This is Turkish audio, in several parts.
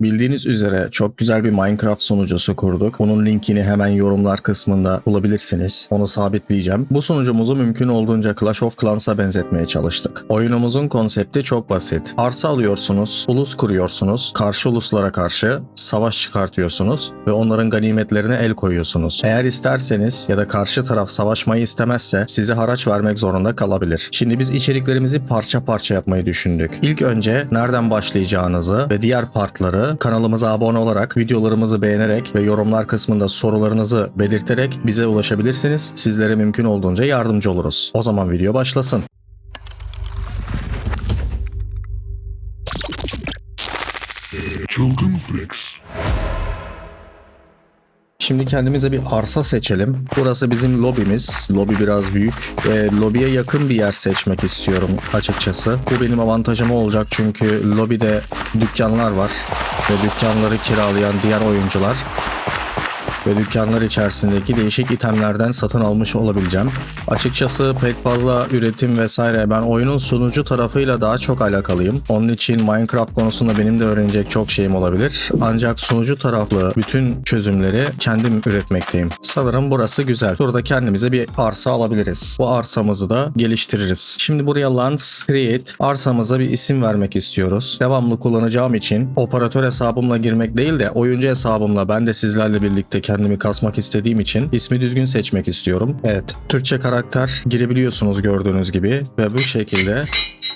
Bildiğiniz üzere çok güzel bir Minecraft sunucusu kurduk. Bunun linkini hemen yorumlar kısmında bulabilirsiniz. Onu sabitleyeceğim. Bu sunucumuzu mümkün olduğunca Clash of Clans'a benzetmeye çalıştık. Oyunumuzun konsepti çok basit. Arsa alıyorsunuz, ulus kuruyorsunuz, karşı uluslara karşı savaş çıkartıyorsunuz ve onların ganimetlerine el koyuyorsunuz. Eğer isterseniz ya da karşı taraf savaşmayı istemezse size haraç vermek zorunda kalabilir. Şimdi biz içeriklerimizi parça parça yapmayı düşündük. İlk önce nereden başlayacağınızı ve diğer partları kanalımıza abone olarak, videolarımızı beğenerek ve yorumlar kısmında sorularınızı belirterek bize ulaşabilirsiniz. Sizlere mümkün olduğunca yardımcı oluruz. O zaman video başlasın. Çılgın Flex. Şimdi kendimize bir arsa seçelim. Burası bizim lobimiz. Lobi biraz büyük. Ve lobiye yakın bir yer seçmek istiyorum açıkçası. Bu benim avantajım olacak çünkü lobide dükkanlar var. Ve dükkanları kiralayan diğer oyuncular. Ve dükkanlar içerisindeki değişik itemlerden satın almış olabileceğim. Açıkçası pek fazla üretim vesaire ben oyunun sunucu tarafıyla daha çok alakalıyım. Onun için Minecraft konusunda benim de öğrenecek çok şeyim olabilir. Ancak sunucu taraflı bütün çözümleri kendim üretmekteyim. Sanırım burası güzel. Burada kendimize bir arsa alabiliriz. Bu arsamızı da geliştiririz. Şimdi buraya Lands Create arsamıza bir isim vermek istiyoruz. Devamlı kullanacağım için operatör hesabımla girmek değil de oyuncu hesabımla ben de sizlerle birlikte kendimi kasmak istediğim için ismi düzgün seçmek istiyorum. Evet, Türkçe karakter girebiliyorsunuz gördüğünüz gibi ve bu şekilde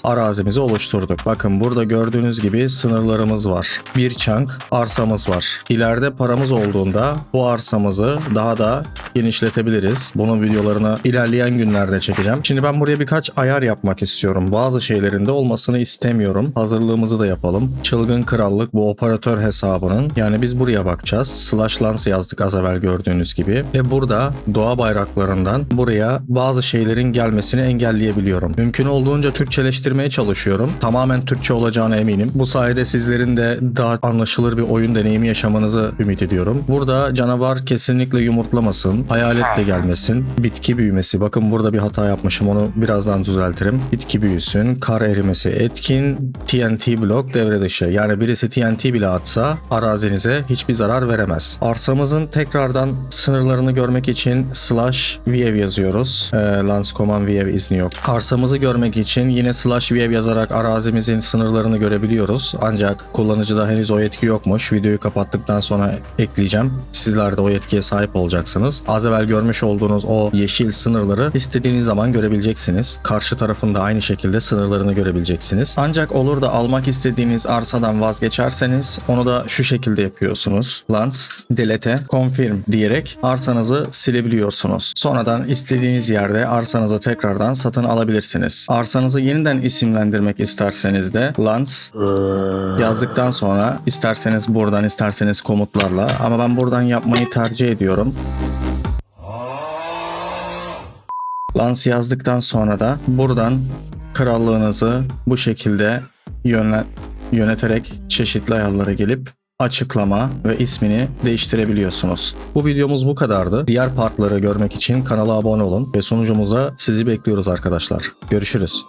arazimizi oluşturduk. Bakın burada gördüğünüz gibi sınırlarımız var. Bir çank arsamız var. İleride paramız olduğunda bu arsamızı daha da genişletebiliriz. Bunun videolarını ilerleyen günlerde çekeceğim. Şimdi ben buraya birkaç ayar yapmak istiyorum. Bazı şeylerin de olmasını istemiyorum. Hazırlığımızı da yapalım. Çılgın Krallık bu operatör hesabının. Yani biz buraya bakacağız. Slash yazdık az evvel gördüğünüz gibi. Ve burada doğa bayraklarından buraya bazı şeylerin gelmesini engelleyebiliyorum. Mümkün olduğunca Türkçeleştirmeye çalışıyorum. Tamamen Türkçe olacağına eminim. Bu sayede sizlerin de daha anlaşılır bir oyun deneyimi yaşamanızı ümit ediyorum. Burada canavar kesinlikle yumurtlamasın. Hayalet de gelmesin. Bitki büyümesi. Bakın burada bir hata yapmışım. Onu birazdan düzeltirim. Bitki büyüsün. Kar erimesi etkin. TNT blok devre dışı. Yani birisi TNT bile atsa arazinize hiçbir zarar veremez. Arsamızın tekrardan sınırlarını görmek için slash view yazıyoruz. Ee, Lance Command view izni yok. Arsamızı görmek için yine slash view yazarak arazimizin sınırlarını görebiliyoruz. Ancak kullanıcıda henüz o yetki yokmuş. Videoyu kapattıktan sonra ekleyeceğim. Sizler de o yetkiye sahip olacaksınız. Az evvel görmüş olduğunuz o yeşil sınırları istediğiniz zaman görebileceksiniz. Karşı tarafında aynı şekilde sınırlarını görebileceksiniz. Ancak olur da almak istediğiniz arsadan vazgeçerseniz onu da şu şekilde yapıyorsunuz. Lance, delete, confirm diyerek arsanızı silebiliyorsunuz. Sonradan istediğiniz yerde arsanızı tekrardan satın alabilirsiniz. Arsanızı yeniden isimlendirmek isterseniz de Lance yazdıktan sonra isterseniz buradan isterseniz komutlarla ama ben buradan yapmayı tercih ediyorum. Lance yazdıktan sonra da buradan krallığınızı bu şekilde yönle- yöneterek çeşitli ayarlara gelip açıklama ve ismini değiştirebiliyorsunuz. Bu videomuz bu kadardı. Diğer partları görmek için kanala abone olun ve sonucumuza sizi bekliyoruz arkadaşlar. Görüşürüz.